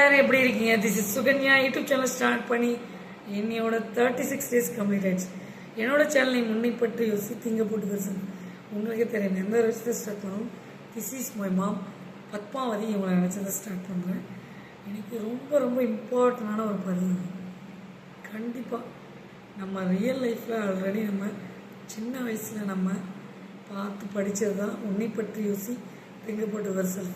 எல்லாரும் எப்படி இருக்கீங்க? This is Sukanya YouTube channel start பண்ணி என்னையோட தேர்ட்டி சிக்ஸ் டேஸ் கம்ப்ளீட் ஆயிடுச்சு. என்னோட சேனலை முன்னைப்பட்டு யோசி திங்க போட்டு பேசுங்க உங்களுக்கே தெரியும் எந்த ஒரு விஷயத்தை ஸ்டார்ட் பண்ணணும் this is my mom Padmavathi இவங்களை நினச்சதை ஸ்டார்ட் பண்ணுறேன் எனக்கு ரொம்ப ரொம்ப இம்பார்ட்டண்டான ஒரு பதிவு. கண்டிப்பாக நம்ம ரியல் லைஃப்பில் ஆல்ரெடி நம்ம சின்ன வயசில் நம்ம பார்த்து படித்தது தான் உன்னை பற்றி யோசி திங்கப்பட்டு வருசல்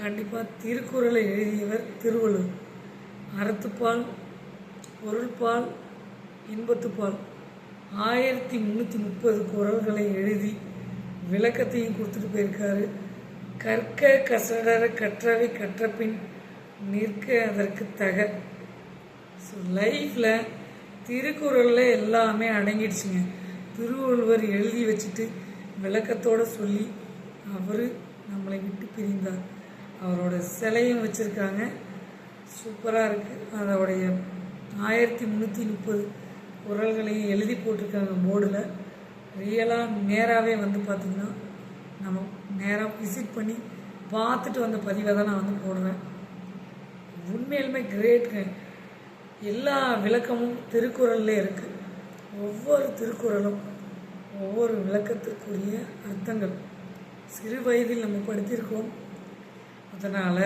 கண்டிப்பாக திருக்குறளை எழுதியவர் திருவள்ளுவர். அறத்துப்பால் பொருள்பால் இன்பத்துப்பால். ஆயிரத்தி முந்நூற்றி முப்பது குறள்களை எழுதி விளக்கத்தையும் கொடுத்துட்டு போயிருக்காரு. கற்க கசடர கற்றவை கற்றபின் நிற்க அதற்கு தக ஸோ லைஃப்பில் திருக்குறளில் எல்லாமே அடங்கிடுச்சுங்க. திருவள்ளுவர் எழுதி வச்சுட்டு விளக்கத்தோடு சொல்லி அவர் நம்மளை விட்டு பிரிந்தார். அவரோட சிலையும் வச்சுருக்காங்க. சூப்பராக இருக்குது அதோடைய ஆயிரத்தி முந்நூற்றி முப்பது குரல்களையும் எழுதி போட்டிருக்காங்க போர்டில். ரியலாக நேராகவே வந்து பார்த்திங்கன்னா நம்ம நேராக விசிட் பண்ணி பார்த்துட்டு வந்த பதிவை தான் நான் வந்து போடுறேன். உண்மையிலுமே கிரேட்ங்க எல்லா விளக்கமும் திருக்குறளில் இருக்குது ஒவ்வொரு திருக்குறளும் ஒவ்வொரு விளக்கத்திற்குரிய அர்த்தங்கள். சிறு வயதில் நம்ம படித்திருக்கோம். அதனால்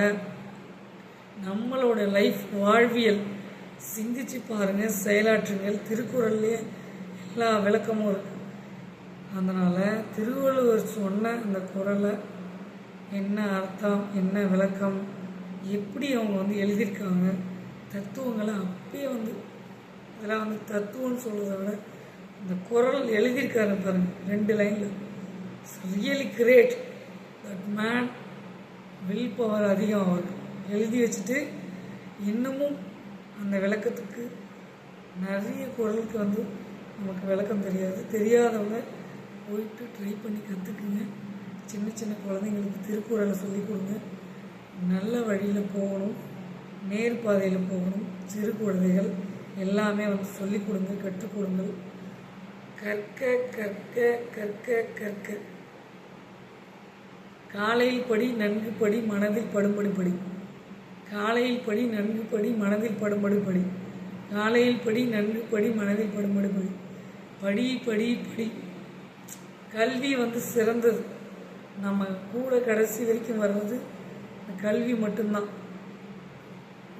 நம்மளோட லைஃப் வாழ்வியல் சிந்திச்சு பாருங்க செயலாற்றுங்கள். திருக்குறள்லேயே எல்லா விளக்கமும் இருக்கு. அதனால் திருவள்ளுவர் சொன்ன அந்த குறளை என்ன அர்த்தம் என்ன விளக்கம் எப்படி அவங்க வந்து எழுதியிருக்காங்க தத்துவங்களை அப்பயே வந்து இதெல்லாம் வந்து தத்துவம்னு சொல்கிறத விட இந்த குரல் எழுதியிருக்காரு பாருங்க ரெண்டு லைனில். Really great that man willpower அதிகம் அவருக்கு எழுதி வச்சுட்டு இன்னமும் அந்த விளக்கத்துக்கு நிறைய குரலுக்கு வந்து நமக்கு விளக்கம் தெரியாது. தெரியாதவங்க போயிட்டு ட்ரை பண்ணி கற்றுக்குங்க சின்ன சின்ன குழந்தைங்களுக்கு திருக்குறளை சொல்லிக் கொடுங்க. நல்ல வழியில் போகணும். நேர் பாதையில் போகணும். சிறு குழந்தைகள் எல்லாமே வந்து சொல்லிக் கொடுங்க கற்றுக் கொடுங்கள். கற்க கற்க கற்க கற்க. காலையில் படி நன்கு படி மனதில் படும்படி படி. காலையில் படி நன்கு படி மனதில் படும்படி படி. காலையில் படி நன்கு படி மனதில் படும்படி படி. படி படி படி. கல்வி வந்து சிறந்தது. நம்ம கூட கடைசி வரைக்கும் வர்றது இந்த கல்வி மட்டும்தான்.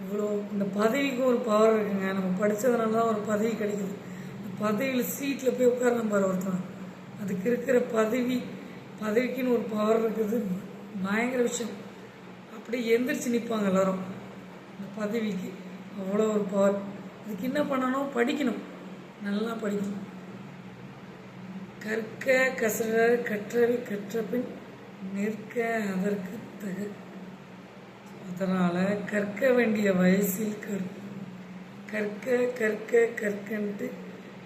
இவ்வளோ இந்த பதவிக்கும் ஒரு பவர் இருக்குங்க. நம்ம படித்ததுனால தான் ஒரு பதவி கிடைக்குது. இந்த பதவியில் சீட்டில் போய் உட்கார பாரு ஒருத்தன். அதுக்கு இருக்கிற பதவி பதவிக்குன்னு ஒரு பவர் இருக்குது. பயங்கர விஷயம். அப்படியே எந்திரிச்சு நிற்பாங்க எல்லாரும். இந்த பதவிக்கு அவ்வளோ ஒரு பவர் அதுக்கு என்ன பண்ணணும்? படிக்கணும். நல்லா படிக்கணும். கற்க கசட கற்றவை கற்றபின் நிற்க அதற்கு தக. அதனால் கற்க வேண்டிய வயசில் கற் கற்க கற்க கற்கன்ட்டு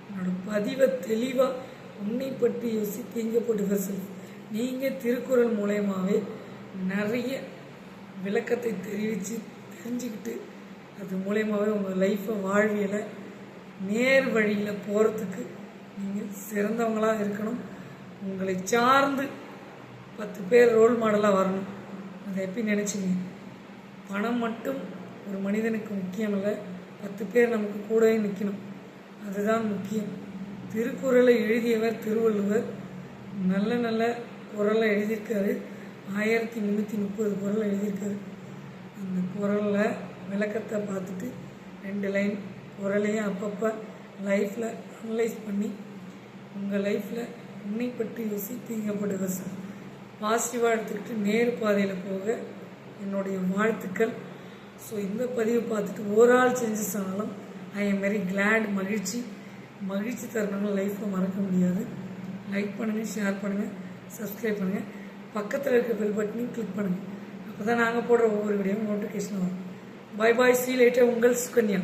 என்னோட பதிவை தெளிவாக உன்னை பற்றி யோசித்து இங்கே போட்டு பேசல் நீங்கள் திருக்குறள் மூலயமாவே நிறைய விளக்கத்தை தெரிவித்து தெரிஞ்சுக்கிட்டு அது மூலயமாவே உங்கள் லைஃப்பை வாழ்வியலை நேர் வழியில் போகிறதுக்கு நீங்கள் சிறந்தவங்களாக இருக்கணும். உங்களை சார்ந்து பத்து பேர் ரோல் மாடலாக வரணும். அதை எப்படி நினச்சிங்க? பணம் மட்டும் ஒரு மனிதனுக்கு முக்கியம் இல்லை பத்து பேர் நமக்கு கூடவே நிற்கணும் அதுதான் முக்கியம். திருக்குறளை எழுதியவர் திருவள்ளுவர். நல்ல நல்ல குரலில் எழுதியிருக்காரு. ஆயிரத்தி முந்நூற்றி முப்பது குரல் எழுதியிருக்காரு. அந்த குரலில் விளக்கத்தை பார்த்துட்டு ரெண்டு லைன் குரலையும் அப்பப்போ லைஃப்பில் அனலைஸ் பண்ணி உங்கள் லைஃப்பில் உன்னை பற்றி யோசித்தீங்கப்படுக சார். பாசிட்டிவாக எடுத்துக்கிட்டு நேர் பாதையில் போக என்னுடைய வாழ்த்துக்கள். ஸோ இந்த பதிவை பார்த்துட்டு ஓவரால் சேஞ்சஸ் ஆனாலும் ஐ எம் வெரி கிளாட் மகிழ்ச்சி. மகிழ்ச்சி தருணங்கள் லைஃப்பில் மறக்க முடியாது. லைக் பண்ணுங்கள் ஷேர் பண்ணுங்கள் சப்ஸ்கிரைப் பண்ணுங்கள் பக்கத்தில் இருக்க பெல் பட்டனையும் கிளிக் பண்ணுங்கள் அப்போ தான் நாங்கள் போடுற ஒவ்வொரு வீடியோவும் நோட்டிஃபிகேஷன் வரும். பாய் பாய் சீ லேட்டர் உங்கள் சுகன்யா.